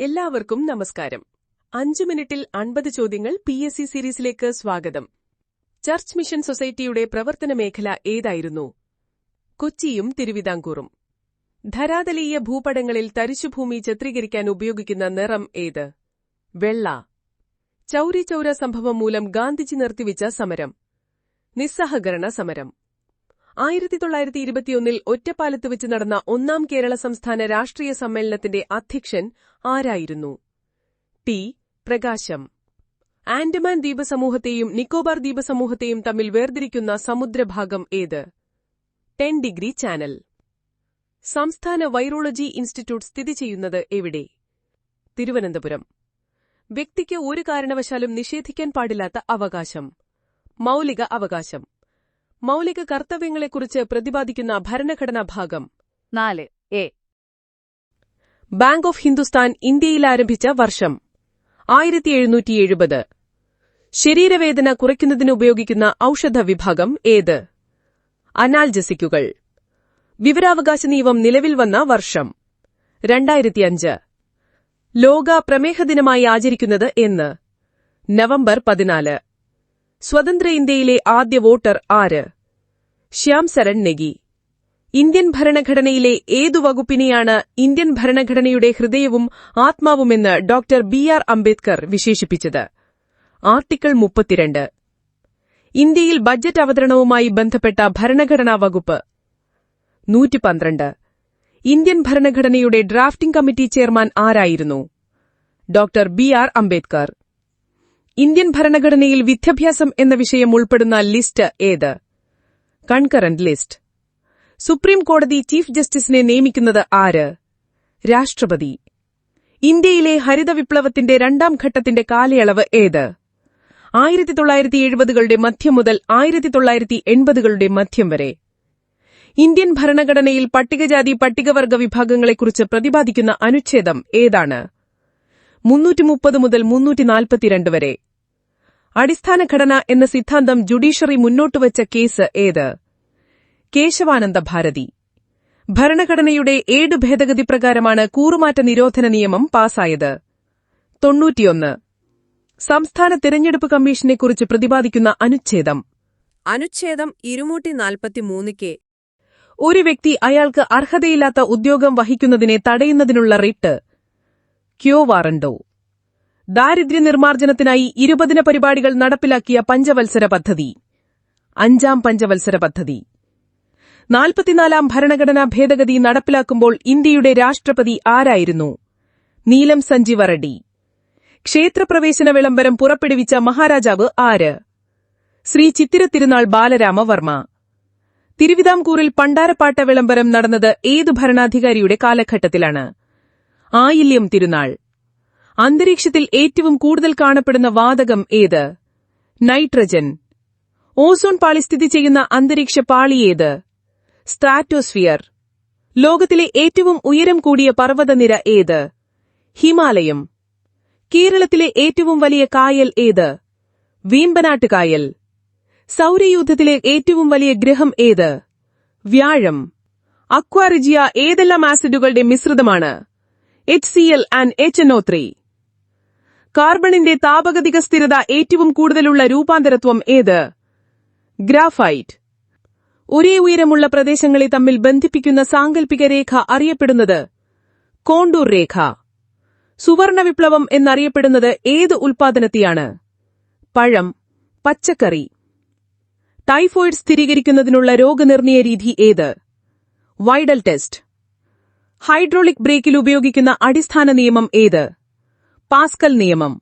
എല്ലാവർക്കും നമസ്കാരം. അഞ്ചു മിനിറ്റിൽ അൻപത് ചോദ്യങ്ങൾ പി എസ് സി സീരീസിലേക്ക് സ്വാഗതം. ചർച്ച് മിഷൻ സൊസൈറ്റിയുടെ പ്രവർത്തന മേഖല ഏതായിരുന്നു? കൊച്ചിയും തിരുവിതാംകൂറും. ധരാതലീയ ഭൂപടങ്ങളിൽ തരിശുഭൂമി ചിത്രീകരിക്കാൻ ഉപയോഗിക്കുന്ന നിറം ഏത്? വെള്ള. ചൌരി ചൌര സംഭവം മൂലം ഗാന്ധിജി നിർത്തിവച്ച സമരം. നിസ്സഹകരണ സമരം. ആയിരത്തി തൊള്ളായിരത്തി ഇരുപത്തിയൊന്നിൽ ഒറ്റപ്പാലത്ത് വെച്ച് നടന്ന ഒന്നാം കേരള സംസ്ഥാന രാഷ്ട്രീയ സമ്മേളനത്തിന്റെ അധ്യക്ഷൻ ആരായിരുന്നു? ടി. പ്രകാശം. ആൻഡമാൻ ദ്വീപസമൂഹത്തെയും നിക്കോബാർ ദ്വീപസമൂഹത്തെയും തമ്മിൽ വേർതിരിക്കുന്ന സമുദ്രഭാഗം ഏത്? Ten degree channel. സംസ്ഥാന വൈറോളജി ഇൻസ്റ്റിറ്റ്യൂട്ട് സ്ഥിതി ചെയ്യുന്നത് എവിടെ? തിരുവനന്തപുരം. വ്യക്തിക്ക് ഒരു കാരണവശാലും നിഷേധിക്കാൻ പാടില്ലാത്ത അവകാശം. മൌലിക അവകാശം. മൌലിക കർത്തവ്യങ്ങളെക്കുറിച്ച് പ്രതിപാദിക്കുന്ന ഭരണഘടനാ ഭാഗം. നാല്. എ. ബാങ്ക് ഓഫ് ഹിന്ദുസ്ഥാൻ ഇന്ത്യയിൽ ആരംഭിച്ച വർഷം. ആയിരത്തി എഴുന്നൂറ്റി എഴുപത് ശരീരവേദന കുറയ്ക്കുന്നതിന് ഉപയോഗിക്കുന്ന ഔഷധ വിഭാഗം ഏത്? അനാൽജസിക്കുകൾ. വിവരാവകാശ നിയമം നിലവിൽ വന്ന വർഷം. രണ്ടായിരത്തിയഞ്ച്. ലോക പ്രമേഹ ദിനമായി ആചരിക്കുന്നത് എന്ന്. നവംബർ പതിനാല്. സ്വതന്ത്ര ഇന്ത്യയിലെ ആദ്യ വോട്ടർ ആര്? ശ്യാം സരൺ നെഗി. ഇന്ത്യൻ ഭരണഘടനയിലെ ഏതു വകുപ്പിനെയാണ് ഇന്ത്യൻ ഭരണഘടനയുടെ ഹൃദയവും ആത്മാവുമെന്ന് ഡോക്ടർ ബി. ആർ. അംബേദ്കർ വിശേഷിപ്പിച്ചത്? ആർട്ടിക്കിൾ മുപ്പത്തിരണ്ട്. ഇന്ത്യയിൽ ബജറ്റ് അവതരണവുമായി ബന്ധപ്പെട്ട ഭരണഘടനാ വകുപ്പ്. നൂറ്റി പന്ത്രണ്ട് ഇന്ത്യൻ ഭരണഘടനയുടെ ഡ്രാഫ്റ്റിംഗ് കമ്മിറ്റി ചെയർമാൻ ആരായിരുന്നു? Doctor B. R. Ambedkar. Indian ഭരണഘടനയിൽ വിദ്യാഭ്യാസം എന്ന വിഷയം ഉൾപ്പെടുന്ന ലിസ്റ്റ് ഏത്? Concurrent list. സുപ്രീം കോടതി ചീഫ് ജസ്റ്റിസിനെ നിയമിക്കുന്നത് ആര്? രാഷ്ട്രപതി. ഇന്ത്യയിലെ ഹരിത വിപ്ലവത്തിന്റെ രണ്ടാം ഘട്ടത്തിന്റെ കാലയളവ് ഏത്? ആയിരത്തി തൊള്ളായിരത്തി എഴുപതുകളുടെ മധ്യം മുതൽ ആയിരത്തി തൊള്ളായിരത്തി എൺപതുകളുടെ മധ്യം വരെ. ഇന്ത്യൻ ഭരണഘടനയിൽ പട്ടികജാതി പട്ടികവർഗ വിഭാഗങ്ങളെക്കുറിച്ച് പ്രതിപാദിക്കുന്ന അനുച്ഛേദം ഏതാണ്? മുന്നൂറ്റി മുപ്പത് മുതൽ മുന്നൂറ്റി നാൽപ്പത്തിരണ്ട് വരെ. അടിസ്ഥാന ഘടന എന്ന സിദ്ധാന്തം ജുഡീഷ്യറി മുന്നോട്ടുവച്ച കേസ് ഏത്? കേശവാനന്ദ ഭാരതി. ഭരണഘടനയുടെ ഏഴ് ഭേദഗതി പ്രകാരമാണ് കൂറുമാറ്റ നിരോധന നിയമം പാസായത്. തൊണ്ണൂറ്റിയൊന്ന്. സംസ്ഥാന തിരഞ്ഞെടുപ്പ് കമ്മീഷനെക്കുറിച്ച് പ്രതിപാദിക്കുന്ന അനുച്ഛേദം. അനുച്ഛേദം ഇരുന്നൂറ്റി നാൽപ്പത്തിമൂന്ന് കെ ഒരു വ്യക്തി അയാൾക്ക് അർഹതയില്ലാത്ത ഉദ്യോഗം വഹിക്കുന്നതിനെ തടയുന്നതിനുള്ള റിട്ട്. ക്യോ വാറണ്ടോ? ദാരിദ്ര്യ നിർമ്മാർജനത്തിനായി ഇരുപതിന പരിപാടികൾ നടപ്പിലാക്കിയ പഞ്ചവത്സര പദ്ധതി. അഞ്ചാം പഞ്ചവത്സര പദ്ധതി. നാൽപ്പത്തിനാലാം ഭരണഘടനാ ഭേദഗതി നടപ്പിലാക്കുമ്പോൾ ഇന്ത്യയുടെ രാഷ്ട്രപതി ആരായിരുന്നു? നീലം സഞ്ജീവ റെഡ്ഡി ക്ഷേത്രപ്രവേശന വിളംബരം പുറപ്പെടുവിച്ച മഹാരാജാവ് ആര്? ശ്രീ ചിത്തിര തിരുനാൾ ബാലരാമവർമ്മ. തിരുവിതാംകൂറിൽ പണ്ടാരപ്പാട്ട വിളംബരം നടന്നത് ഏതു ഭരണാധികാരിയുടെ കാലഘട്ടത്തിലാണ്? ആയില്യം തിരുനാൾ. അന്തരീക്ഷത്തിൽ ഏറ്റവും കൂടുതൽ കാണപ്പെടുന്ന വാതകം ഏത്? നൈട്രജൻ. ഓസോൺ പാളി സ്ഥിതി ചെയ്യുന്ന അന്തരീക്ഷ പാളി ഏത്? സ്ട്രാറ്റോസ്ഫിയർ. ലോകത്തിലെ ഏറ്റവും ഉയരം കൂടിയ പർവതനിര ഏത്? ഹിമാലയം. കേരളത്തിലെ ഏറ്റവും വലിയ കായൽ ഏത്? വീമ്പനാട്ട് കായൽ. സൗരയൂഥത്തിലെ ഏറ്റവും വലിയ ഗ്രഹം ഏത്? വ്യാഴം. അക്വാറിജിയ ഏതെല്ലാം ആസിഡുകളുടെ മിശ്രിതമാണ്? H C L and H N O three കാർബണിന്റെ താപഗതിക സ്ഥിരത ഏറ്റവും കൂടുതലുള്ള രൂപാന്തരത്വം ഏത്? ഗ്രാഫൈറ്റ്. ഒരേ ഉയരമുള്ള പ്രദേശങ്ങളെ തമ്മിൽ ബന്ധിപ്പിക്കുന്ന സാങ്കൽപ്പിക രേഖ അറിയപ്പെടുന്നത് കോണ്ടൂർ രേഖ. സുവർണ വിപ്ലവം എന്നറിയപ്പെടുന്നത് ഏത് ഉൽപാദനത്തെയാണ് പഴം പച്ചക്കറി. ടൈഫോയിഡ് സ്ഥിരീകരിക്കുന്നതിനുള്ള രോഗനിർണയ രീതി ഏത്? Widal test. ഹൈഡ്രോളിക് ബ്രേക്കിൽ ഉപയോഗിക്കുന്ന അടിസ്ഥാന നിയമം ഏത്? പാസ്കൽ നിയമം.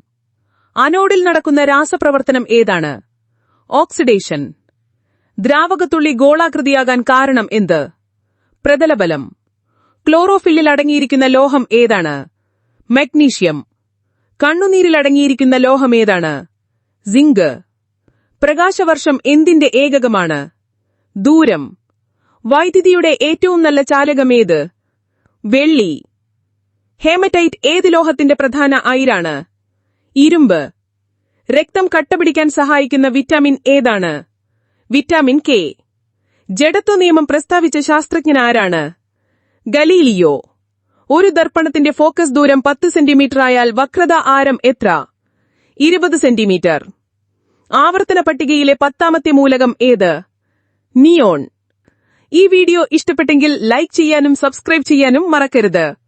അനോഡിൽ നടക്കുന്ന രാസപ്രവർത്തനം ഏതാണ്? ഓക്സിഡേഷൻ. ദ്രാവകത്തുള്ളി ഗോളാകൃതിയാകാൻ കാരണം എന്ത്? പ്രതലബലം. ക്ലോറോഫില്ലിൽ അടങ്ങിയിരിക്കുന്ന ലോഹം ഏതാണ്? മഗ്നീഷ്യം. കണ്ണുനീരിൽ അടങ്ങിയിരിക്കുന്ന ലോഹം ഏതാണ്? സിങ്ക്. പ്രകാശവർഷം എന്തിന്റെ ഏകകമാണ്? ദൂരം. വൈദ്യുതിയുടെ ഏറ്റവും നല്ല ചാലകമേത് വെള്ളി. ഹേമറ്റൈറ്റ് ഏത് ലോഹത്തിന്റെ പ്രധാന അയിരാണ്? ഇരുമ്പ്. രക്തം കട്ടപിടിക്കാൻ സഹായിക്കുന്ന വിറ്റാമിൻ ഏതാണ്? Vitamin K. ജഡത്വ നിയമം പ്രസ്താവിച്ച ശാസ്ത്രജ്ഞൻ ആരാണ്? ഗലീലിയോ. ഒരു ദർപ്പണത്തിന്റെ ഫോക്കസ് ദൂരം പത്ത് സെന്റിമീറ്റർ ആയാൽ വക്രത ആരം എത്ര? ഇരുപത് സെന്റിമീറ്റർ. ആവർത്തന പട്ടികയിലെ പത്താമത്തെ മൂലകം ഏത്? നിയോൺ. ഈ വീഡിയോ ഇഷ്ടപ്പെട്ടെങ്കിൽ ലൈക്ക് ചെയ്യാനും സബ്സ്ക്രൈബ് ചെയ്യാനും മറക്കരുത്.